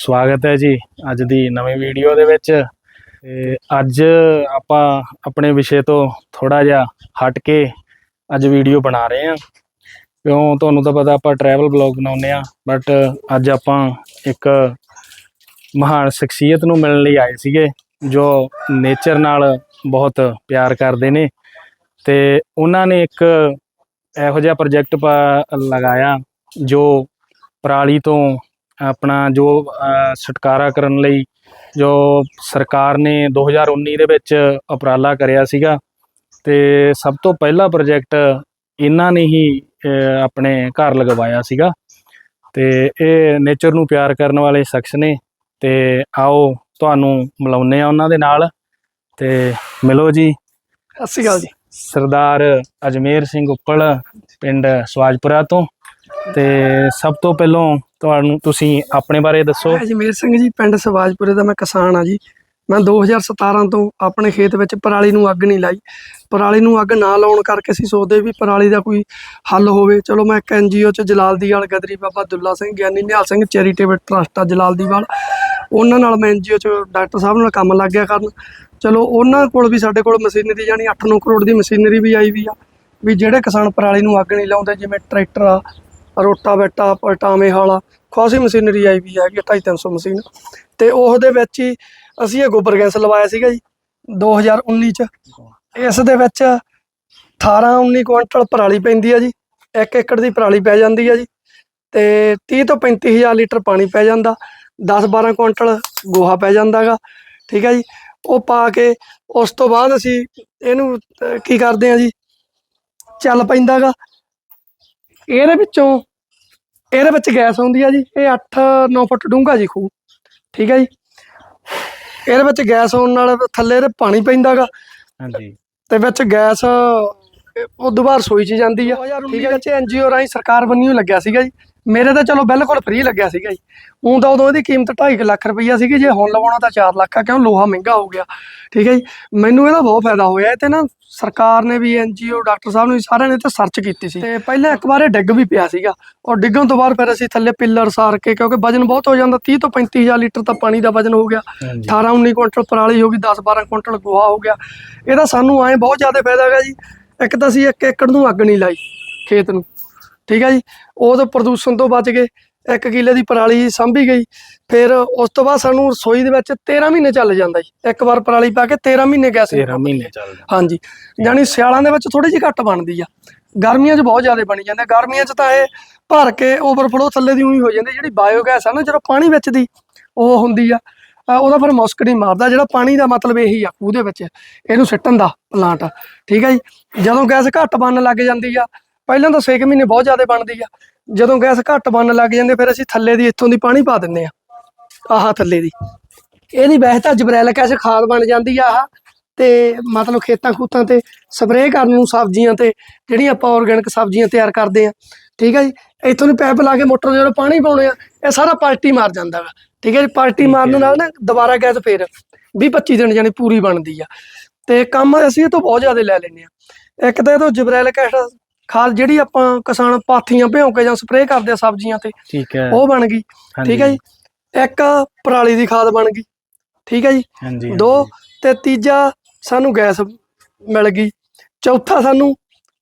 ਸਵਾਗਤ ਹੈ ਜੀ ਅੱਜ ਦੀ ਨਵੀਂ ਵੀਡੀਓ ਦੇ ਵਿੱਚ। ਤੇ ਅੱਜ ਆਪਾਂ ਆਪਣੇ ਵਿਸ਼ੇ ਤੋਂ ਥੋੜਾ ਜਿਹਾ ਹਟ ਕੇ ਅੱਜ ਵੀਡੀਓ ਬਣਾ ਰਹੇ ਹਾਂ। ਕਿਉਂ ਤੁਹਾਨੂੰ ਤਾਂ ਪਤਾ ਆਪਾਂ ਟਰੈਵਲ ਬਲੌਗ ਬਣਾਉਂਦੇ ਆ ਬਟ ਅੱਜ ਆਪਾਂ ਇੱਕ ਮਹਾਨ ਸ਼ਖਸੀਅਤ ਨੂੰ ਮਿਲਣ ਲਈ ਆਏ ਸੀਗੇ, ਜੋ ਨੇਚਰ ਨਾਲ ਬਹੁਤ ਪਿਆਰ ਕਰਦੇ ਨੇ। ਤੇ ਉਹਨਾਂ ਨੇ ਇੱਕ ਇਹੋ ਜਿਹਾ ਪ੍ਰੋਜੈਕਟ ਲਗਾਇਆ, ਜੋ ਪਰਾਲੀ ਤੋਂ ਆਪਣਾ ਜੋ ਛੁਟਕਾਰਾ ਕਰਨ ਲਈ ਜੋ ਸਰਕਾਰ ਨੇ 2019 ਦੇ ਵਿੱਚ ਉਪਰਾਲਾ ਕਰਿਆ ਸੀਗਾ ਤੇ ਸਭ ਤੋਂ ਪਹਿਲਾ ਪ੍ਰੋਜੈਕਟ ਇਹਨਾਂ ਨੇ ਹੀ ਆਪਣੇ ਘਰ ਲਗਵਾਇਆ ਸੀਗਾ ਤੇ ਇਹ ਨੇਚਰ ਨੂੰ ਪਿਆਰ ਕਰਨ ਵਾਲੇ ਸ਼ਖਸ ਨੇ ਤੇ ਆਓ ਤੁਹਾਨੂੰ ਮਿਲਾਉਂਦੇ ਆ ਉਹਨਾਂ ਦੇ ਨਾਲ ਤੇ ਮਿਲੋ ਜੀ। ਸਤਿ ਸ਼੍ਰੀ ਅਕਾਲ ਜੀ। ਸਰਦਾਰ ਅਜਮੇਰ ਸਿੰਘ ਉੱਪਲ ਪਿੰਡ ਸਵਾਜਪੁਰਾ ਤੋਂ। ਤੇ ਸਭ ਤੋਂ ਪਹਿਲਾਂ ਤੁਹਾਨੂੰ ਤੁਸੀਂ ਆਪਣੇ ਬਾਰੇ ਦੱਸੋ। ਮੈਂ ਜਮੇਰ ਸਿੰਘ ਜੀ, ਪਿੰਡ ਸਵਾਜਪੁਰੇ ਦਾ ਮੈਂ ਕਿਸਾਨ ਆ ਜੀ। ਮੈਂ 2017 ਤੋਂ ਆਪਣੇ ਖੇਤ ਵਿੱਚ ਪਰਾਲੀ ਨੂੰ ਅੱਗ ਨਹੀਂ ਲਾਈ। ਪਰਾਲੀ ਨੂੰ ਅੱਗ ਨਾ ਲਾਉਣ ਕਰਕੇ ਅਸੀਂ ਸੋਚਦੇ ਵੀ ਪਰਾਲੀ ਦਾ ਕੋਈ ਹੱਲ ਹੋਵੇ। ਚਲੋ ਮੈਂ ਇੱਕ ਐਨਜੀਓ ਚ ਜਲਾਲਦੀਵਾਲ, ਗਦਰੀ ਬਾਬਾ ਦੁੱਲਾ ਸਿੰਘ, ਗਿਆਨੀ ਨਿਹਾਲ ਸਿੰਘ, ਚੈਰੀਟੇਬਲ ਟਰਸਟ ਆ ਜਲਾਲਦੀਵਾਲ। ਉਹਨਾਂ ਨਾਲ ਮੈਂ ਐਨਜੀਓ ਚ ਡਾਕਟਰ ਸਾਹਿਬ ਨਾਲ ਕੰਮ ਲੱਗ ਗਿਆ ਕਰਨ। ਚਲੋ ਉਹਨਾਂ ਕੋਲ ਵੀ ਸਾਡੇ ਕੋਲ ਮਸ਼ੀਨਰੀ ਜਾਨੀ 8-9 ਕਰੋੜ ਦੀ ਮਸ਼ੀਨਰੀ ਵੀ ਆਈ ਵੀ ਆ। ਵੀ ਜਿਹੜੇ ਕਿਸਾਨ ਪਰਾਲੀ ਨੂੰ ਅੱਗ ਨਹੀਂ ਲਾਉਂਦੇ, ਜਿਵੇਂ ਟਰੈਕਟਰ ਆ ਰੋਟਾ ਰੋਟਾਵੇਟਾ ਪਲਟਾਵੇਂ ਵਾਲਾ ਖਾਸੀ ਮਸ਼ੀਨਰੀ ਆਈ ਵੀ ਹੈਗੀ 250 ਮਸ਼ੀਨ। ਤੇ ਉਸ ਦੇ ਵਿੱਚ ਹੀ ਅਸੀਂ ਇਹ ਗੋਬਰ ਗੈਸ ਲਵਾਇਆ ਸੀਗਾ ਜੀ 2019 ਚ। ਇਸ ਦੇ ਵਿੱਚ 18 19 ਕੁਇੰਟਲ ਪਰਾਲੀ ਪੈਂਦੀ ਆ ਜੀ 1 ਏਕੜ ਦੀ ਪਰਾਲੀ ਪੈ ਜਾਂਦੀ ਆ ਜੀ। ਤੇ 30 ਤੋਂ 35000 ਲੀਟਰ ਪਾਣੀ ਪੈ ਜਾਂਦਾ 10 12 ਕੁਇੰਟਲ ਗੋਹਾ ਪੈ ਜਾਂਦਾਗਾ, ਠੀਕ ਹੈ ਜੀ। ਉਹ ਪਾ ਕੇ ਉਸ ਤੋਂ ਬਾਅਦ ਅਸੀਂ ਇਹਨੂੰ ਕੀ ਕਰਦੇ ਆ ਜੀ, ਚੱਲ ਪੈਂਦਾਗਾ। ਇਹਦੇ ਵਿੱਚੋਂ ਇਹਦੇ ਵਿੱਚ ਗੈਸ ਆਉਂਦੀ ਆ ਜੀ ਇਹ 8-9 ਫੁੱਟ ਡੂੰਘਾ ਜੀ ਖੂਹ ਠੀਕ ਹੈ ਜੀ। ਇਹਦੇ ਵਿੱਚ ਗੈਸ ਆਉਣ ਨਾਲ ਥੱਲੇ ਇਹਦੇ ਪਾਣੀ ਪੈਂਦਾਗਾ। ਹਾਂਜੀ। ਤੇ ਵਿੱਚ ਗੈਸ ਉਹ ਦੁਬਾਰ ਸੋਈ ਚ ਜਾਂਦੀ ਆ। ਠੀਕ ਹੈ ਜੀ। ਐਨਜੀਓ ਰਾਹੀਂ ਸਰਕਾਰ ਬੰਨਿਓ ਲੱਗਿਆ ਸੀਗਾ ਜੀ। ਮੇਰੇ ਤਾਂ ਚਲੋ ਬਿਲਕੁਲ ਫ੍ਰੀ ਲੱਗਿਆ ਸੀਗਾ ਜੀ। ਉਹ ਤਾਂ ਉਦੋਂ ਇਹਦੀ ਕੀਮਤ 2.5 ਲੱਖ ਰੁਪਈਆ ਸੀਗੀ ਜੇ ਹੁਣ ਲਵਾਉਣਾ ਤਾਂ 4 ਲੱਖ ਆ ਕਿਉਂ ਲੋਹਾ ਮਹਿੰਗਾ ਹੋ ਗਿਆ। ਠੀਕ ਹੈ ਜੀ। ਮੈਨੂੰ ਇਹਦਾ ਬਹੁਤ ਫਾਇਦਾ ਹੋਇਆ। ਤੇ ਨਾ ਸਰਕਾਰ ਨੇ ਵੀ ਐਨਜੀਓ ਡਾਕਟਰ ਸਾਹਿਬ ਨੇ ਵੀ ਸਾਰਿਆਂ ਨੇ ਤੇ ਸਰਚ ਕੀਤੀ ਸੀ। ਤੇ ਪਹਿਲਾਂ ਇੱਕ ਵਾਰ ਇਹ ਡਿੱਗ ਵੀ ਪਿਆ ਸੀਗਾ। ਔਰ ਡਿੱਗਣ ਤੋਂ ਬਾਅਦ ਫਿਰ ਅਸੀਂ ਥੱਲੇ ਪਿੱਲਰ ਸਾਰ ਕੇ ਕਿਉਂਕਿ ਵਜਨ ਬਹੁਤ ਹੋ ਜਾਂਦਾ 30 ਤੋਂ 35000 ਲੀਟਰ ਤਾਂ ਪਾਣੀ ਦਾ ਵਜਨ ਹੋ ਗਿਆ। ਹਾਂਜੀ। 18 19 ਕੁਇੰਟਲ ਪਰਾਲੀ ਹੋ ਗਈ 10 12 ਕੁਇੰਟਲ ਗੋਹਾ ਹੋ ਗਿਆ। ਇਹਦਾ ਸਾਨੂੰ ਐ ਬਹੁਤ ਜ਼ਿਆਦਾ ਫਾਇਦਾ ਹੈਗਾ ਜੀ। ਇੱਕ ਤਾਂ ਅਸੀਂ ਇੱਕ ਏਕੜ ਨੂੰ ਅੱਗ ਨਹੀਂ ਲਾਈ ਖੇਤ ਨੂੰ ਠੀਕ ਹੈ ਜੀ? ਉਹ ਤਾਂ ਪ੍ਰਦੂਸ਼ਣ ਤੋਂ ਬਚ ਗਏ ਇੱਕ ਕਿੱਲੇ ਦੀ ਪਰਾਲੀ ਸਾਂਭੀ ਗਈ ਫਿਰ ਉਸ ਤੋਂ ਬਾਅਦ ਸਾਨੂੰ ਰਸੋਈ ਦੇ ਵਿੱਚ 13 ਮਹੀਨੇ ਚੱਲ ਜਾਂਦਾ ਜੀ ਇੱਕ ਵਾਰ ਪਰਾਲੀ ਪਾ ਕੇ 13 ਮਹੀਨੇ ਗੈਸ 13 ਮਹੀਨੇ ਚੱਲਦਾ ਹਾਂਜੀ ਯਾਨੀ ਸਿਆਲਾਂ ਦੇ ਵਿੱਚ ਥੋੜੀ ਜਿਹੀ ਘੱਟ ਬਣਦੀ ਆ ਗਰਮੀਆਂ 'ਚ ਬਹੁਤ ਜ਼ਿਆਦਾ ਬਣੀ ਜਾਂਦੇ ਗਰਮੀਆਂ 'ਚ ਤਾਂ ਇਹ ਭਰ ਕੇ ਓਵਰਫਲੋ ਥੱਲੇ ਦੀ ਉਹੀ ਹੋ ਜਾਂਦੀ ਜਿਹੜੀ ਬਾਇਓਗੈਸ ਆ ਨਾ ਜਦੋਂ ਪਾਣੀ ਵਿੱਚ ਦੀ ਉਹ ਹੁੰਦੀ ਆ ਉਹਦਾ ਫਿਰ ਮੁਸਕ ਨਹੀਂ ਮਾਰਦਾ, ਜਿਹੜਾ ਪਾਣੀ ਦਾ ਮਤਲਬ ਇਹੀ ਆ ਖੂਹ ਦੇ ਵਿੱਚ, ਇਹਨੂੰ ਸਿੱਟਣ ਦਾ ਪਲਾਂਟ ਠੀਕ ਹੈ ਜੀ? ਜਦੋਂ ਗੈਸ ਘੱਟ ਬਣਨ ਲੱਗ ਜਾਂਦੀ ਆ, ਪਹਿਲਾਂ ਤਾਂ 6 ਮਹੀਨੇ ਬਹੁਤ ਜ਼ਿਆਦਾ ਬਣਦੀ ਆ। ਜਦੋਂ ਗੈਸ ਘੱਟ ਬਣਨ ਲੱਗ ਜਾਂਦੇ, ਫਿਰ ਅਸੀਂ ਥੱਲੇ ਦੀ ਇੱਥੋਂ ਦੀ ਪਾਣੀ ਪਾ ਦਿੰਦੇ ਆ, ਆਹ ਥੱਲੇ ਦੀ। ਇਹਦੀ ਵੈਸੇ ਤਾਂ ਜਬਰੈਲਿਕ ਐਸਿਡ ਖਾਦ ਬਣ ਜਾਂਦੀ ਆ, ਆਹ ਤੇ ਮਤਲਬ ਖੇਤਾਂ ਖੂਤਾਂ ਤੇ ਸਪਰੇਅ ਕਰਨ ਨੂੰ ਸਬਜ਼ੀਆਂ ਤੇ, ਜਿਹੜੀਆਂ ਆਪਾਂ ਆਰਗੈਨਿਕ ਸਬਜ਼ੀਆਂ ਤਿਆਰ ਕਰਦੇ ਆ। ਠੀਕ ਆ ਜੀ? ਇੱਥੋਂ ਦੀ ਪਾਈਪ ਲਾ ਕੇ ਮੋਟਰ ਜਦੋਂ ਪਾਣੀ ਪਾਉਣੇ ਆ, ਇਹ ਸਾਰਾ ਪਾਲਟੀ ਮਾਰ ਜਾਂਦਾ ਵਾ। ਠੀਕ ਹੈ ਜੀ ਠੀਕ ਮਾਰਨ ਨਾਲ ਨਾ ਦੁਬਾਰਾ ਗੈਸ ਫੇਰ 20 25 ਦਿਨ ਜਾਨੀ ਪੂਰੀ ਬਣਦੀ ਆ। ਤੇ ਕੰਮ ਅਸੀਂ ਇਹ ਤੋਂ ਬਹੁਤ ਜ਼ਿਆਦਾ ਲੈ ਲੈਂਦੇ ਆ ਇੱਕ ਤਾਂ ਇਹ ਤੋਂ ਜਬਰੈਲਿਕ ਐਸਿਡ ਖਾਦ ਜਿਹੜੀ ਆਪਾਂ ਕਿਸਾਨ ਪਾਥੀਆਂ ਭਿਉਂ ਕੇ ਜਾਂ ਸਪਰੇਅ ਕਰਦੇ ਆ ਸਬਜ਼ੀਆਂ ਤੇ ਠੀਕ ਹੈ। ਉਹ ਬਣ ਗਈ। ਠੀਕ ਹੈ ਜੀ ਇੱਕ ਪਰਾਲੀ ਦੀ ਖਾਦ ਬਣ ਗਈ। ਠੀਕ ਹੈ ਜੀ ਦੋ ਤੇ ਤੀਜਾ ਸਾਨੂੰ ਗੈਸ ਮਿਲ ਗਈ। ਚੌਥਾ ਸਾਨੂੰ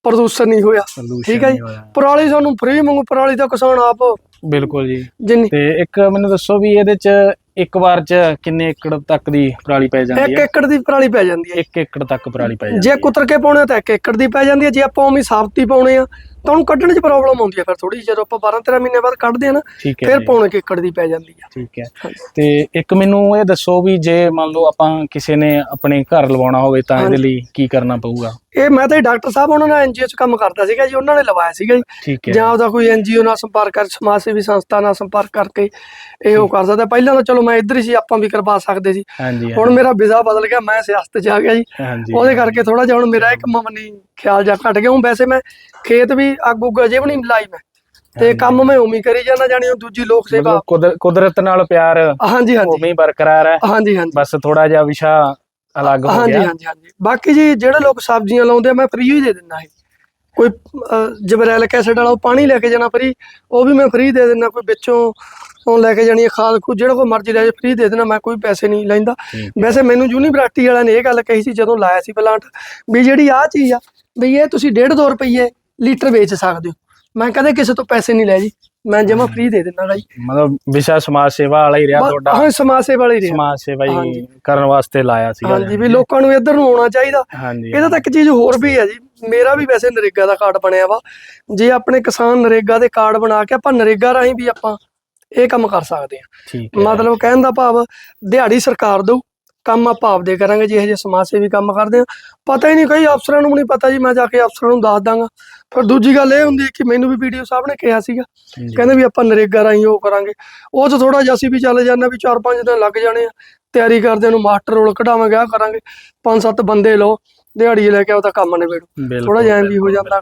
ਪ੍ਰਦੂਸ਼ਣ ਨਹੀਂ ਹੋਇਆ। ਠੀਕ ਹੈ ਜੀ। ਨਹੀਂ ਹੋਇਆ। ਪਰਾਲੀ ਸਾਨੂੰ ਫ੍ਰੀ ਮੰਗੂ ਪਰਾਲੀ ਦਾ ਕਿਸਾਨ ਆਪ ਬਿਲਕੁਲ ਜੀ। ਜਿੰਨੀ ਤੇ ਇੱਕ ਮੈਨੂੰ ਦੱਸੋ ਵੀ ਇਹਦੇ ਚ ਇੱਕ ਵਾਰ ਚ ਕਿੰਨੇ ਏਕੜ ਤੱਕ ਦੀ ਪਰਾਲੀ ਪੈ ਜਾਂਦੀ ਇੱਕ ਹੈ? ਏਕੜ ਦੀ ਪਰਾਲੀ ਪੈ ਜਾਂਦੀ ਹੈ। ਇੱਕ ਏਕੜ ਤੱਕ ਪਰਾਲੀ ਪੈ ਜਾਂਦੀ ਜੇ ਹੈ। ਕੁਤਰ ਕੇ ਪਾਉਣੇ ਆ ਤਾਂ ਇੱਕ ਏਕੜ ਦੀ ਪੈ ਜਾਂਦੀ ਹੈ। ਜੇ ਆਪਾਂ ਉਵੇਂ ਸਾਬਤੀ ਪਾਉਣੇ ਆ ਤਾਂ ਉਹਨੂੰ ਕੱਢਣ 'ਚ ਪ੍ਰੋਬਲਮ ਆਉਂਦੀ ਹੈ ਫਿਰ ਥੋੜੀ ਜਦੋਂ ਆਪਾਂ 12 13 ਮਹੀਨੇ ਬਾਅਦ ਕੱਢਦੇ ਆ ਨਾ ਠੀਕ ਹੈ ਫਿਰ ਜੀ, ਪੌਣੇ ਕੁ ਏਕੜ ਦੀ ਪੈ ਜਾਂਦੀ ਆ। ਠੀਕ ਹੈ। ਤੇ ਇੱਕ ਮੈਨੂੰ ਇਹ ਦੱਸੋ ਵੀ ਜੇ ਮੰਨ ਲਓ ਆਪਾਂ ਕਿਸੇ ਨੇ ਆਪਣੇ ਘਰ ਲਵਾਉਣਾ ਹੋਵੇ ਤਾਂ ਇਹਦੇ। ਲਈ ਕੀ ਕਰਨਾ ਪਊਗਾ? ਇਹ ਮੈਂ ਤਾਂ ਡਾਕਟਰ ਸਾਹਿਬ ਉਹਨਾਂ ਨਾਲ ਐਨਜੀਓ 'ਚ ਕੰਮ ਕਰਦਾ ਸੀਗਾ ਜੀ ਉਹਨਾਂ ਨੇ ਲਵਾਇਆ ਸੀਗਾ ਜੀ। ਠੀਕ ਹੈ। ਉਹਦਾ ਕੋਈ ਐਨਜੀਓ ਨਾਲ ਸੰਪਰਕ ਕਰ ਸਮਾਜ ਸੇਵੀ ਸੰਸਥਾ ਨਾਲ ਸੰਪਰਕ ਕਰਕੇ ਇਹ ਉਹ ਕਰ ਸਕਦਾ। ਪਹਿਲਾਂ ਤਾਂ ਚਲੋ ਮੈਂ ਇੱਧਰ ਹੀ ਸੀ ਆਪਾਂ ਵੀ ਕਰਵਾ ਸਕਦੇ ਸੀ। ਹਾਂਜੀ ਹੁਣ ਮੇਰਾ ਵੀਜ਼ਾ ਬਦਲ ਗਿਆ ਮੈਂ ਸਿਆਸਤ 'ਚ ਆ ਗਿਆ ਜੀ। ਹਾਂਜੀ। ਉਹਦੇ ਕਰਕੇ ਥੋੜਾ ਜਿਹਾ ਹੁਣ ਮੇਰਾ ਇੱਕ ਮਮਨੀ ਖਿਆਲ ਜਾ ਘਟ ਗਿਆ। ਹੁਣ ਵੈਸੇ ਮੈਂ ਖੇਤ ਵੀ ਅੱਗ ਉੱਗ ਅਜੇ ਵੀ ਨਹੀਂ ਲਾਈ ਮੈਂ। ਤੇ ਹਾਂਜੀ। ਕੰਮ ਮੈਂ ਉਮੀ ਕਰੀ ਜਾਂਦਾ ਜਾਣੀ ਉਹ ਦੂਜੀ ਲੋਕ ਸੇਵਾ। ਕੁਦਰਤ ਨਾਲ ਪਿਆਰ ਹਾਂਜੀ ਹਾਂਜੀ। ਹੀ ਬਰਕਰਾਰ ਹੈ। ਹਾਂਜੀ ਹਾਂਜੀ। ਬਸ ਥੋੜਾ ਜਿਹਾ ਵਿਸ਼ਾ ਅਲੱਗ ਹੋ ਹਾਂਜੀ ਗਿਆ। ਹਾਂਜੀ ਹਾਂਜੀ। ਬਾਕੀ ਜੀ ਜਿਹੜੇ ਲੋਕ ਸਬਜ਼ੀਆਂ ਲਾਉਂਦੇ ਆ ਮੈਂ ਫ੍ਰੀ ਹੀ ਦੇ ਦਿੰਦਾ ਹੈ ਕੋਈ ਜਬਰੈਲ ਐਸਿਡ ਵਾਲਾ ਉਹ ਪਾਣੀ ਲੈ ਕੇ ਜਾਣਾ ਫਰੀ ਉਹ ਵੀ ਮੈਂ ਫਰੀ ਦੇ ਦਿੰਦਾ ਕੋਈ ਵਿੱਚੋਂ ਉਹ ਲੈ ਕੇ ਜਾਣੀ ਹੈ ਖਾਦ ਖੂਦ ਜਿਹੜਾ ਕੋਈ ਮਰਜ਼ੀ ਲੈ ਜਾ ਫਰੀ ਦੇ ਦੇਣਾ ਮੈਂ ਕੋਈ ਪੈਸੇ ਨਹੀਂ ਲੈਂਦਾ। ਵੈਸੇ ਮੈਨੂੰ ਯੂਨੀਵਰਸਿਟੀ ਵਾਲਿਆਂ ਨੇ ਇਹ ਗੱਲ ਕਹੀ ਸੀ ਜਦੋਂ ਲਾਇਆ ਸੀ ਪਲਾਂਟ ਵੀ ਜਿਹੜੀ ਆਹ ਚੀਜ਼ ਆ ਵੀ ਇਹ ਤੁਸੀਂ 1.5 2 ਰੁਪਏ ਲੀਟਰ ਵੇਚ ਸਕਦੇ ਹੋ। ਮੈਂ ਕਦੇ ਕਿਸੇ ਤੋਂ ਪੈਸੇ ਨਹੀਂ ਲਏ ਜੀ। ਮੈਂ ਜਮਾ ਫ੍ਰੀ ਦੇ ਦਿੰਦਾ ਜੀ ਮਤਲਬ ਵਿਸ਼ਾ ਸਮਾਜ ਸੇਵਾ ਵਾਲਾ ਹੀ ਰਿਹਾ ਤੁਹਾਡਾ। ਹਾਂ ਸਮਾਜ ਸੇਵਾ ਵਾਲੀ ਰਿਹਾ। ਸਮਾਜ ਸੇਵਾ ਹੀ। ਕਰਨ ਵਾਸਤੇ ਲਾਇਆ ਸੀ ਹਾਂਜੀ ਵੀ ਲੋਕਾਂ ਨੂੰ ਇੱਧਰ ਨੂੰ ਆਉਣਾ ਚਾਹੀਦਾ। ਇਹਦਾ ਤਾਂ ਇੱਕ ਚੀਜ਼ ਹੋਰ ਵੀ ਹੈ ਜੀ। ਮੇਰਾ ਵੀ ਵੈਸੇ ਨਰੇਗਾ ਦਾ ਕਾਰਡ ਬਣਿਆ ਵਾ। ਜੇ ਆਪਣੇ ਕਿਸਾਨ ਨਰੇਗਾ ਦੇ ਕਾਰਡ ਬਣਾ ਕੇ ਆਪਾਂ ਨਰੇਗਾ ਰਾਹੀਂ ਵੀ ਆਪਾਂ ਇਹ ਕੰਮ ਕਰ ਸਕਦੇ ਹੈ। ਮਤਲਬ ਕਹਿਣ ਦਾ ਭਾਵ ਦਿਹਾੜੀ ਸਰਕਾਰ ਦਊ ਕੰਮ ਆਪਾਂ ਆਪਦੇ ਕਰਾਂਗੇ ਜਿਹੇ ਜਿਹੇ ਸਮਾਜ ਸੇਵੀ ਕੰਮ ਕਰਦੇ ਆ ਪਤਾ ਹੀ ਨਹੀਂ ਕਈ ਅਫਸਰਾਂ ਨੂੰ ਵੀ ਨਹੀਂ ਪਤਾ ਜੀ ਮੈਂ ਜਾ ਕੇ ਅਫਸਰਾਂ ਨੂੰ ਦੱਸ ਦਾਂਗਾ। ਫਿਰ ਦੂਜੀ ਗੱਲ ਇਹ ਹੁੰਦੀ ਕਿ ਮੈਨੂੰ ਵੀ ਵੀਡੀਓ ਸਾਹਿਬ ਨੇ ਕਿਹਾ ਸੀਗਾ। ਕਹਿੰਦੇ ਵੀ ਆਪਾਂ ਨਰੇਗਾ ਰਾਹੀਂ ਉਹ ਕਰਾਂਗੇ। ਉਹ ਚ ਥੋੜਾ ਜਿਹਾ ਅਸੀਂ ਵੀ ਚੱਲ ਜਾਂਦੇ ਵੀ 4-5 ਦਿਨ ਲੱਗ ਜਾਣੇ ਆ। ਤਿਆਰੀ ਕਰਦੇ ਨੂੰ ਮਾਸਟਰ ਰੋਲ ਕਢਾਵਾਂਗੇ ਆ ਕਰਾਂਗੇ। ਪੰਜ ਸੱਤ ਬੰਦੇ ਲਓ। ਦਿਹਾੜੀ ਲੈ ਕੇ ਉਹਦਾ ਕੰਮ ਨਿਬੇੜੋ। ਬਿਲਕੁਲ ਥੋੜਾ ਜਿਹਾ ਵੀ ਹੋ ਜਾਂਦਾ।